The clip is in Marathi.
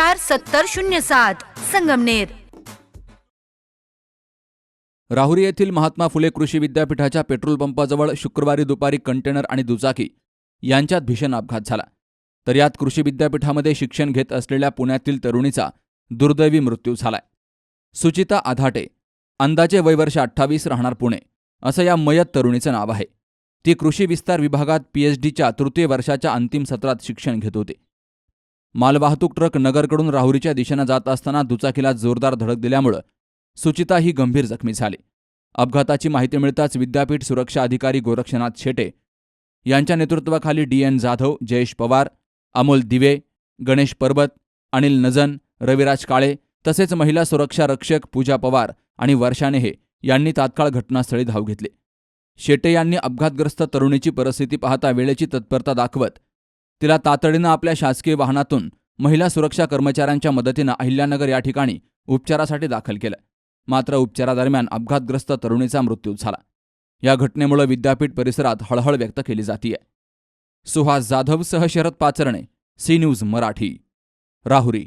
चार सत्तर शून्य सात संगमनेर. राहुरी येथील महात्मा फुले कृषी विद्यापीठाच्या पेट्रोल पंपाजवळ शुक्रवारी दुपारी कंटेनर आणि दुचाकी यांच्यात भीषण अपघात झाला. तर यात कृषी विद्यापीठामध्ये शिक्षण घेत असलेल्या पुण्यातील तरुणीचा दुर्दैवी मृत्यू झालाय. सुचिता आधाटे अंदाजे वयवर्ष अठ्ठावीस राहणार पुणे. असं या मयत तरुणीचं नाव आहे. ती कृषी विस्तार विभागात पीएचडीच्या तृतीय वर्षाच्या अंतिम सत्रात शिक्षण घेत होती. मालवाहतूक ट्रक नगरकडून राहुरीच्या दिशेनं जात असताना दुचाकीला जोरदार धडक दिल्यामुळं सुचिता ही गंभीर जखमी झाली. अपघाताची माहिती मिळताच विद्यापीठ सुरक्षा अधिकारी गोरक्षनाथ शेटे यांच्या नेतृत्वाखाली डी एन जाधव जयेश पवार अमोल दिवे गणेश परबत अनिल नजन रविराज काळे तसेच महिला सुरक्षा रक्षक पूजा पवार आणि वर्षा नेहे यांनी तात्काळ घटनास्थळी धाव घेतली. शेटे यांनी अपघातग्रस्त तरुणीची परिस्थिती पाहता वेळेची तत्परता दाखवत तिला तातडीनं आपल्या शासकीय वाहनातून महिला सुरक्षा कर्मचाऱ्यांच्या मदतीनं अहिल्यानगर या ठिकाणी उपचारासाठी दाखल केलं. मात्र उपचारादरम्यान अपघातग्रस्त तरुणीचा मृत्यू झाला. या घटनेमुळे विद्यापीठ परिसरात हळहळ व्यक्त केली जातीये. सुहास जाधव सह शरद पाचरणे सी न्यूज मराठी. राहुरी.